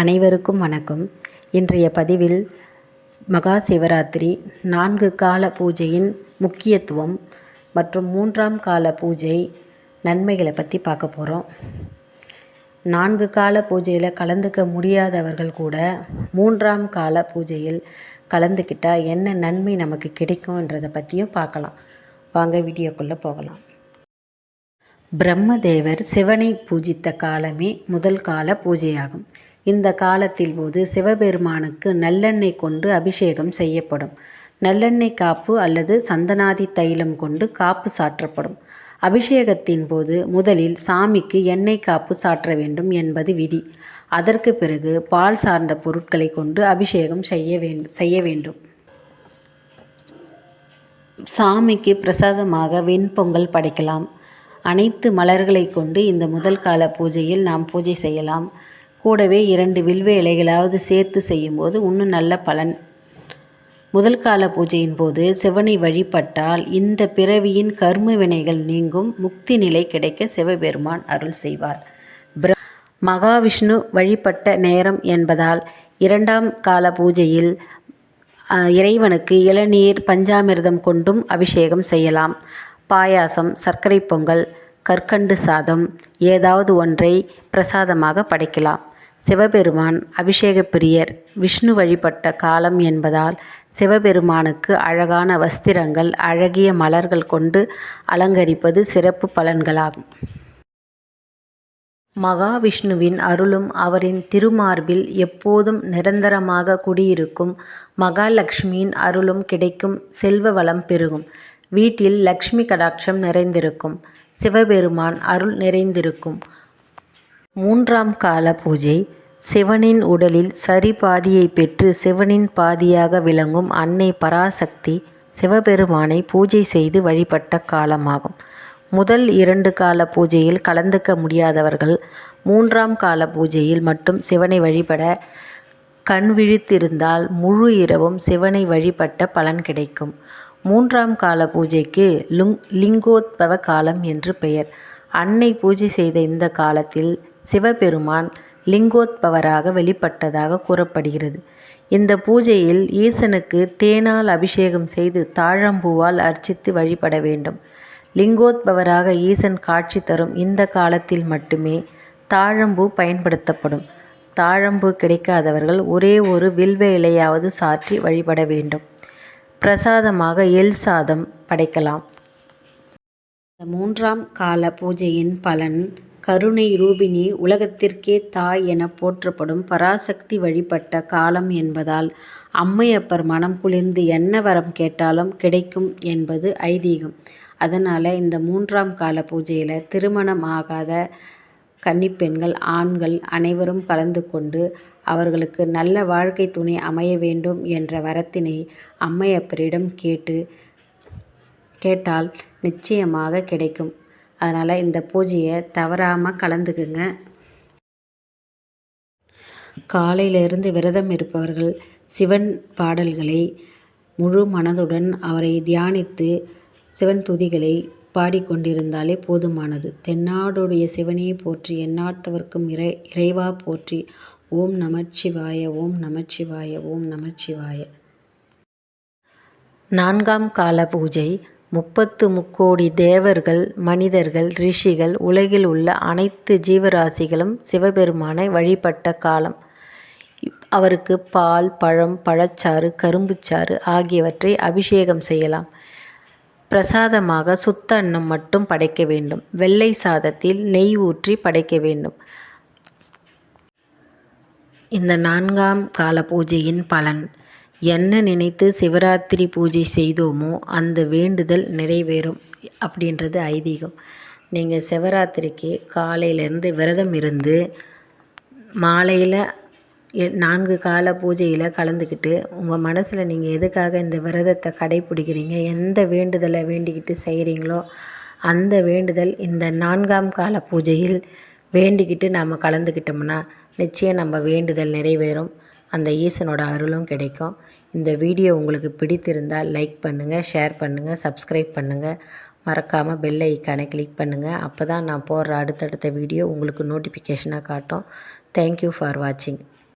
அனைவருக்கும் வணக்கம். இன்றைய பதிவில் மகா சிவராத்திரி நான்கு கால பூஜையின் முக்கியத்துவம் மற்றும் மூன்றாம் கால பூஜை நன்மைகளை பற்றி பார்க்க போகிறோம் நான்கு கால பூஜையில் கலந்துக்க முடியாதவர்கள் கூட மூன்றாம் கால பூஜையில் கலந்துக்கிட்டால் என்ன நன்மை நமக்கு கிடைக்கும்ன்றதை பற்றியும் பார்க்கலாம். வாங்க வீடியோக்குள்ளே போகலாம். பிரம்மதேவர் சிவனை பூஜித்த காலமே முதல் கால பூஜையாகும். இந்த காலத்தில் போது சிவபெருமானுக்கு நல்லெண்ணெய் கொண்டு அபிஷேகம் செய்யப்படும். நல்லெண்ணெய் காப்பு அல்லது சந்தனாதி தைலம் கொண்டு காப்பு சாற்றப்படும். அபிஷேகத்தின் போது முதலில் சாமிக்கு எண்ணெய் காப்பு சாற்ற வேண்டும் என்பது விதி. அதற்கு பிறகு பால் சார்ந்த பொருட்களை கொண்டு அபிஷேகம் செய்ய வேண்டும் செய்ய வேண்டும். சாமிக்கு பிரசாதமாக வெண்பொங்கல் படைக்கலாம். அனைத்து மலர்களை கொண்டு இந்த முதல் கால பூஜையில் நாம் பூஜை செய்யலாம். கூடவே இரண்டு வில்வ இலைகளாவது சேர்த்து செய்யும்போது இன்னும் நல்ல பலன். முதல் கால பூஜையின் போது சிவனை வழிபட்டால் இந்த பிறவியின் கர்ம வினைகள் நீங்கும் முக்தி நிலை கிடைக்க சிவபெருமான் அருள் செய்வார். பிர மகாவிஷ்ணு வழிபட்ட நேரம் என்பதால் இரண்டாம் கால பூஜையில் இறைவனுக்கு இளநீர் பஞ்சாமிர்தம் கொண்டும் அபிஷேகம் செய்யலாம். பாயாசம் சர்க்கரை பொங்கல் கற்கண்டு சாதம் ஏதாவது ஒன்றை பிரசாதமாக படைக்கலாம். சிவபெருமான் அபிஷேக பிரியர் விஷ்ணு வழிபட்ட காலம் என்பதால் சிவபெருமானுக்கு அழகான வஸ்திரங்கள் அழகிய மலர்கள் கொண்டு அலங்கரிப்பது சிறப்பு பலன்களாகும். மகாவிஷ்ணுவின் அருளும் அவரின் திருமார்பில் எப்போதும் நிரந்தரமாக குடியிருக்கும் மகாலட்சுமியின் அருளும் கிடைக்கும் செல்வ வளம் பெருகும். வீட்டில் லக்ஷ்மி கடாட்சம் நிறைந்திருக்கும். சிவபெருமான் அருள் நிறைந்திருக்கும். மூன்றாம் கால பூஜை. சிவனின் உடலில் சரி பாதியை பெற்று சிவனின் பாதியாக விளங்கும் அன்னை பராசக்தி சிவபெருமானை பூஜை செய்து வழிபட்ட காலமாகும். முதல் இரண்டு கால பூஜையில் கலந்துக்க முடியாதவர்கள் மூன்றாம் கால பூஜையில் மட்டும் சிவனை வழிபட கண் விழித்திருந்தால் முழு இரவும் சிவனை வழிபட்ட பலன் கிடைக்கும். மூன்றாம் கால பூஜைக்கு லுங் லிங்கோத்பவ காலம் என்று பெயர். அன்னை பூஜை செய்த இந்த காலத்தில் சிவபெருமான் லிங்கோத்பவராக வெளிப்பட்டதாக கூறப்படுகிறது. இந்த பூஜையில் ஈசனுக்கு தேனால் அபிஷேகம் செய்து தாழம்பூவால் அர்ச்சித்து வழிபட வேண்டும். லிங்கோத்பவராக ஈசன் காட்சி தரும் இந்த காலத்தில் மட்டுமே தாழம்பூ பயன்படுத்தப்படும். தாழம்பூ கிடைக்காதவர்கள் ஒரே ஒரு வில்வ இலையாவது சாற்றி வழிபட வேண்டும். பிரசாதமாக எல் சாதம் படைக்கலாம். இந்த மூன்றாம் கால பூஜையின் பலன் கருணை ரூபிணி உலகத்திற்கே தாய் என போற்றப்படும் பராசக்தி வழிபட்ட காலம் என்பதால் அம்மையப்பர் மனம் குளிர்ந்து என்ன வரம் கேட்டாலும் கிடைக்கும் என்பது ஐதீகம். அதனால் இந்த மூன்றாம் கால பூஜையில் திருமணம் ஆகாத கன்னிப்பெண்கள் ஆண்கள் அனைவரும் கலந்து கொண்டு அவர்களுக்கு நல்ல வாழ்க்கை துணை அமைய வேண்டும் என்ற வரத்தினை அம்மையப்பரிடம் கேட்டு கேட்டால் நிச்சயமாக கிடைக்கும். அதனால் இந்த பூஜையை தவறாமல் கலந்துக்குங்க. காலையிலிருந்து விரதம் இருப்பவர்கள் சிவன் பாடல்களை முழு மனதுடன் அவரை தியானித்து சிவன் துதிகளை பாடிக்கொண்டிருந்தாலே போதுமானது. தென்னாடுடைய சிவனே போற்றி எந்நாட்டவர்க்கும் இறை இறைவா போற்றி. ஓம் நமச்சிவாய ஓம் நமச்சிவாய ஓம் நமச்சிவாய. நான்காம் கால பூஜை. முப்பத்து முக்கோடி தேவர்கள் மனிதர்கள் ரிஷிகள் உலகில் உள்ள அனைத்து ஜீவராசிகளும் சிவபெருமானை வழிபட்ட காலம். அவருக்கு பால் பழம் பழச்சாறு கரும்புச்சாறு ஆகியவற்றை அபிஷேகம் செய்யலாம். பிரசாதமாக சுத்த அன்னம் மட்டும் படைக்க வேண்டும். வெள்ளை சாதத்தில் நெய் ஊற்றி படைக்க வேண்டும். இந்த நான்காம் கால பூஜையின் பலன். என்ன நினைத்து சிவராத்திரி பூஜை செய்தோமோ அந்த வேண்டுதல் நிறைவேறும் அப்படின்றது ஐதீகம். நீங்கள் சிவராத்திரிக்கு காலையிலேருந்து விரதம் இருந்து மாலையில் நான்கு கால பூஜையில் கலந்துக்கிட்டு உங்கள் மனசில் நீங்கள் எதுக்காக இந்த விரதத்தை கடைப்பிடிக்கிறீங்க எந்த வேண்டுதலை வேண்டிக்கிட்டு செய்கிறீங்களோ அந்த வேண்டுதல் இந்த நான்காம் கால பூஜையில் வேண்டிக்கிட்டு நாம் கலந்துக்கிட்டோம்னா நிச்சயம் நம்ம வேண்டுதல் நிறைவேறும். அந்த ஈசனோட அருளும் கிடைக்கும். இந்த வீடியோ உங்களுக்கு பிடித்திருந்தால் லைக் பண்ணுங்கள் ஷேர் பண்ணுங்கள் சப்ஸ்கிரைப் பண்ணுங்கள் மறக்காமல் பெல் ஐக்கானை கிளிக் பண்ணுங்கள் அப்போ தான் நான் போடுற அடுத்தடுத்த வீடியோ உங்களுக்கு நோட்டிஃபிகேஷனாக காட்டும். தேங்க்யூ ஃபார் வாட்சிங்